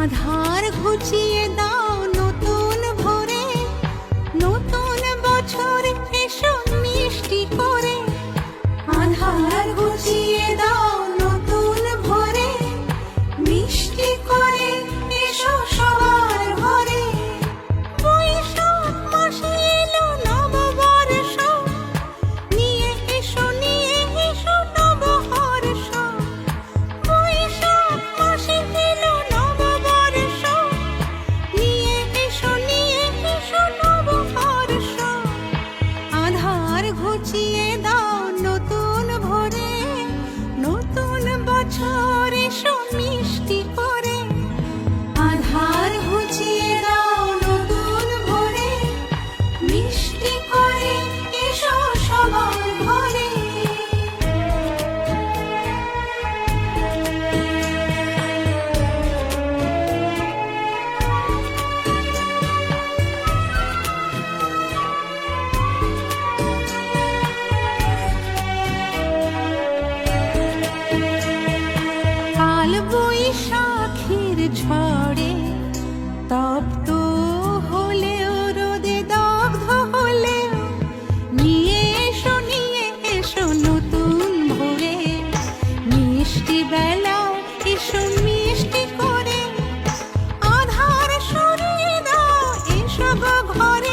আধার ঘুচিয়ে দাও নতুন ভরে নতুন বছর এসো মিষ্টি করে। আধার ঘুচিয়ে Radha. করে আধার সরিয়ে এসব ঘরে।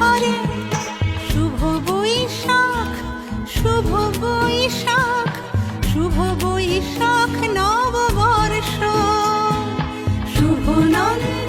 ঘরে। শুভ বৈশাখ শুভ বৈশাখ শুভ বৈশাখ শুভ নন্দ।